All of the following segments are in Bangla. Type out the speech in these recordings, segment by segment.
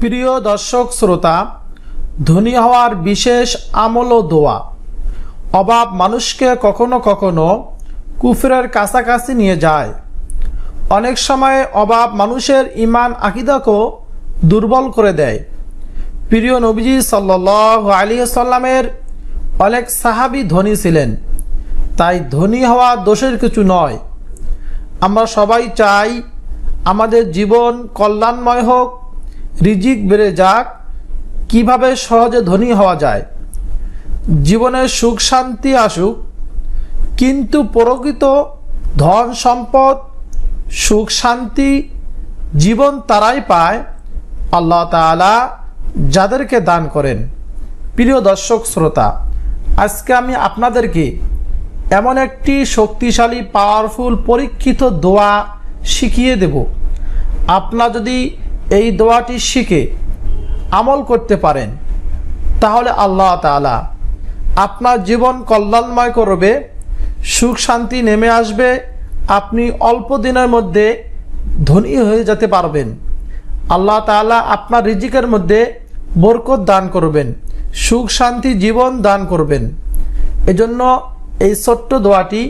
প্রিয় দর্শক শ্রোতা, ধনী হওয়ার বিশেষ আমল ও দোয়া। অভাব মানুষকে কখনো কখনো কুফরের কাছাকাছি নিয়ে যায়। অনেক সময় অভাব মানুষের ইমান আকিদাকেও দুর্বল করে দেয়। প্রিয় নবীজি সাল্লাহ আলী সাল্লামের অনেক সাহাবি ধনী ছিলেন। তাই ধনী হওয়া দোষের কিছু নয়। আমরা সবাই চাই আমাদের জীবন কল্যাণময় হোক রিজিক বেড়ে যাক, কীভাবে সহজে ধনী হওয়া যায়? জীবনে সুখ শান্তি আসুক, কিন্তু প্রকৃত ধন সম্পদ, সুখ শান্তি জীবন তারাই পায়, আল্লাহ তাআলা যাদেরকে দান করেন। প্রিয় দর্শক, শ্রোতা, আজকে আমি আপনাদেরকে এমন একটি শক্তিশালী পাওয়ারফুল পরীক্ষিত দোয়া শিখিয়ে দেব। আপনার যদি এই দোয়াটি শিখে আমল করতে পারেন, তাহলে আল্লাহ তাআলা আপনার জীবন কল্যাণময় করবে, সুখ শান্তি নেমে আসবে, আপনি অল্প দিনের মধ্যে ধনী হয়ে যেতে পারবেন। আল্লাহ তাআলা আপনার রিজিকের মধ্যে বরকত দান করবেন, সুখ শান্তি জীবন দান করবেন। এজন্য এই ছোট্ট দোয়াটি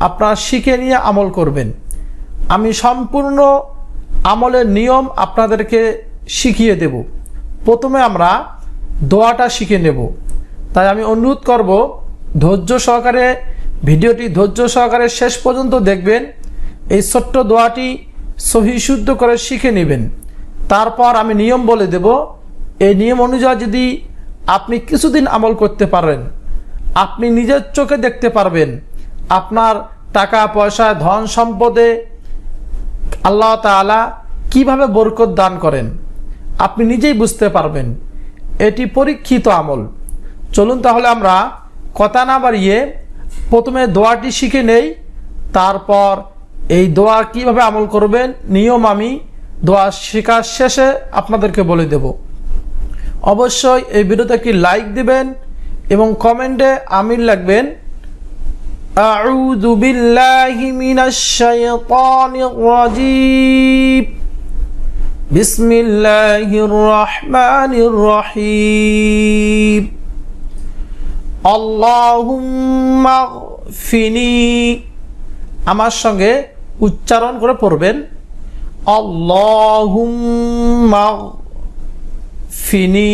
আপনারা শিখে নিয়ে আমল করবেন। আমি সম্পূর্ণ আমলের নিয়ম আপনাদেরকে শিখিয়ে দেব। প্রথমে আমরা দোয়াটা শিখে নেব। তাই আমি অনুরোধ করব, ধৈর্য সহকারে, ভিডিওটি ধৈর্য সহকারে শেষ পর্যন্ত দেখবেন। এই ছোট্ট দোয়াটি সহি শুদ্ধ করে শিখে নেবেন। তারপর আমি নিয়ম বলে দেব। এই নিয়ম অনুযায়ী যদি আপনি কিছুদিন আমল করতে পারেন, আপনি নিজের চোখে দেখতে পারবেন, আপনার টাকা পয়সা ধন সম্পদে আল্লাহ তাআলা কীভাবে বরকত দান করেন? আপনি নিজেই বুঝতে পারবেন। এটি পরীক্ষিত আমল। চলুন তাহলে আমরা কথা না বাড়িয়ে প্রথমে দোয়াটি শিখে নেই, তারপর এই দোয়া কীভাবে আমল করবেন, নিয়ম আমি দোয়া শেখার শেষে আপনাদেরকে বলে দেব। অবশ্যই এই ভিডিওতে একটি লাইক দিবেন এবং কমেন্টে আমির লাগবেন। أعوذ بالله من الشيطان الرجيم بسم الله الرحمن الرحيم اللهم اغفني আমার সঙ্গে উচ্চারণ করে পড়বেন আল্লাহুম্মা ফিনি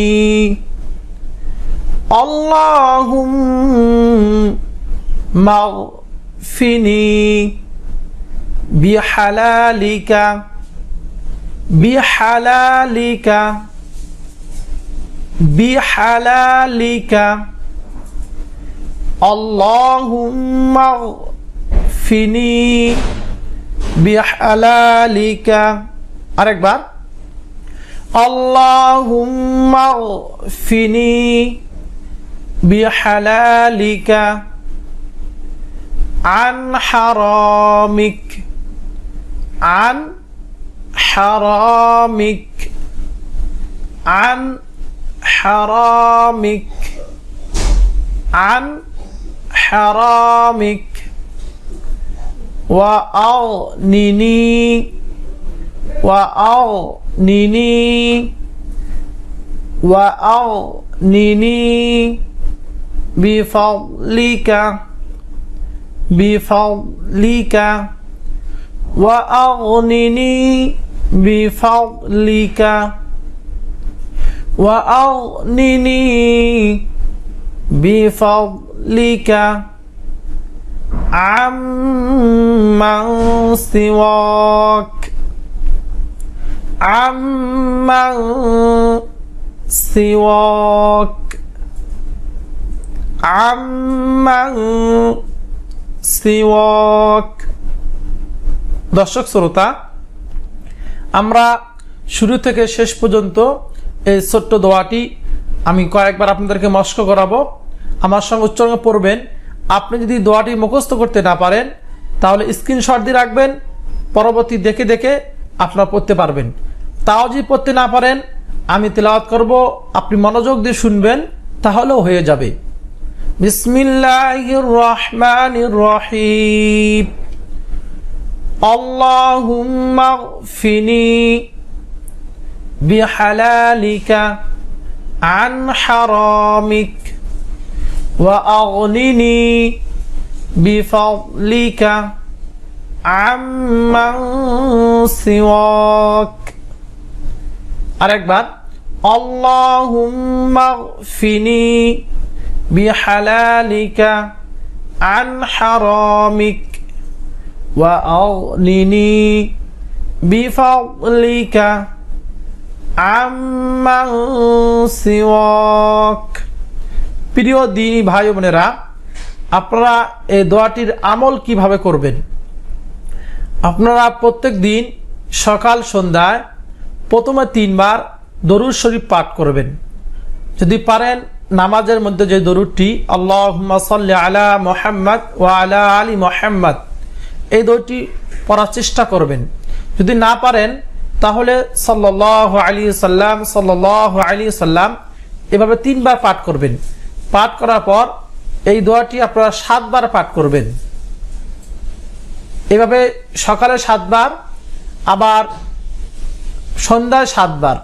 আল্লাহুম্মা ফিনি বিহালালিকা বিহালালিকা বিহালালিকা اللهم اغفني بحلالك আরেকবার اللهم اغفني بحلالك عن حرامك. عن حرامك. عن حرامك. عن حرامك. وأغنني. وأغنني. وأغنني. بفضلك. بفضلك وأغنني بفضلك وأغنني بفضلك عمن سواك عمن سواك عمن সিওয়াক। দর্শক, শ্রোতা, আমরা শুরু থেকে শেষ পর্যন্ত এই ছোট্ট দোয়াটি আমি কয়েকবার আপনাদেরকে মস্ক করাবো। আমার সঙ্গে উচ্চারণ পড়বেন আপনি যদি দোয়াটি মুখস্থ করতে না পারেন, তাহলে স্ক্রিনশট দিয়ে রাখবেন। পরবর্তী দেখে দেখে আপনারা পড়তে পারবেন। তাও যদি পড়তে না পারেন, আমি তেলাওয়াত করব। আপনি মনোযোগ দিয়ে শুনবেন, তাহলেও হয়ে যাবে। বিসমিল্লাহির রহমানির রহিম اللهم اغفني بحلالك عن حرامك وأغنني بفضلك عمن سواك আরেকবার اللهم اغفني بحلالك عن حرامك وأغنني بفضلك عمن سواك প্রিয় দিনী ভাই ও বোনেরা আপনারা এই দোয়াটির আমল কিভাবে করবেন আপনারা প্রত্যেক দিন সকাল সন্ধ্যায় প্রথমে তিনবার দরুদ শরীফ পাঠ করবেন যদি পারেন নামাজের মধ্যে যে দরুদটি আল্লাহ আলা মোহাম্মদ ও আলা আলী মোহাম্মদ এই দরুদটি পড়ার চেষ্টা করবেন। যদি না পারেন, তাহলে সাল্লাহ আলী সাল্লাম সাল্লাহ আলী সাল্লাম এভাবে তিনবার পাঠ করবেন। পাঠ করার পর এই দোয়াটি আপনারা সাতবার পাঠ করবেন। এভাবে সকালে সাতবার, আবার সন্ধ্যায় সাতবার।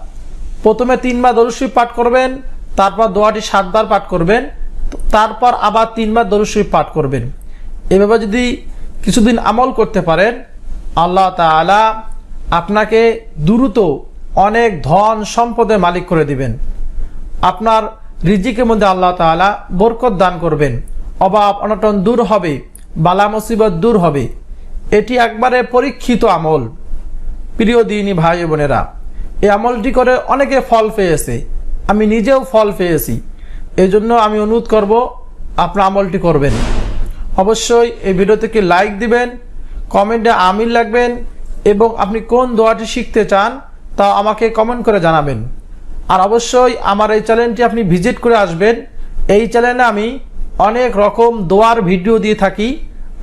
প্রথমে তিনবার দরুশরী পাঠ করবেন তারপর দোয়াটি সাতবার পাঠ করবেন তারপর আবার তিনবার দরুশরী পাঠ করবেন। এভাবে যদি কিছুদিন আমল করতে পারেন, আল্লাহ তালা আপনাকে দ্রুত অনেক ধন সম্পদের মালিক করে দিবেন। আপনার রিজিকের মধ্যে আল্লাহ তাআলা বরকত দান করবেন। অভাব, অনটন দূর হবে, বালা মুসিবত দূর হবে। এটি একবারে পরীক্ষিত আমল। প্রিয় দিনী ভাই বোনেরা, এই আমলটি করে অনেকে ফল পেয়েছে। আমি নিজেও ফল পেয়েছি। এই জন্য আমি অনুরোধ করব, আপনার আমলটি করবেন। অবশ্যই এই ভিডিওটিকে লাইক দিবেন কমেন্টে আমিল লাগবেন, এবং আপনি কোন দোয়াটি শিখতে চান, তা আমাকে কমেন্ট করে জানাবেন। আর অবশ্যই আমার এই চ্যানেলটি আপনি ভিজিট করে আসবেন। এই চ্যানেলে আমি অনেক রকম দোয়ার ভিডিও দিয়ে থাকি।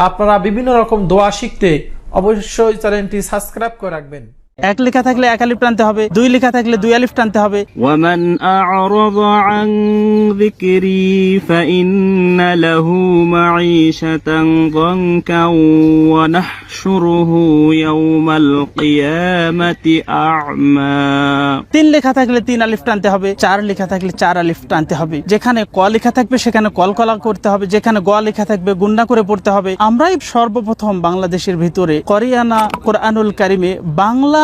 আপনারা বিভিন্ন রকম দোয়া শিখতে অবশ্যই চ্যানেলটি সাবস্ক্রাইব করে রাখবেন। এক লেখা থাকলে এক আলিফ টানতে হবে দুই লেখা থাকলে দুই আলিফ টানতে হবে। ওয়ামান আ'রাদা আন যিকরি ফাইন্না লাহু মা'ইশাতান দানকা ওয়া নাহশুরুহু কিয়ামাতি আ'মা। তিন লেখা থাকলে তিন আলিফ টানতে হবে চার লেখা থাকলে চার আলিফ টানতে হবে। যেখানে ক লেখা থাকবে সেখানে কলকলা করতে হবে যেখানে গ লেখা থাকবে গুন্ডা করে পড়তে হবে। আমরাই সর্বপ্রথম বাংলাদেশের ভিতরে করিয়ানা কোরআনুল কারিমে বাংলা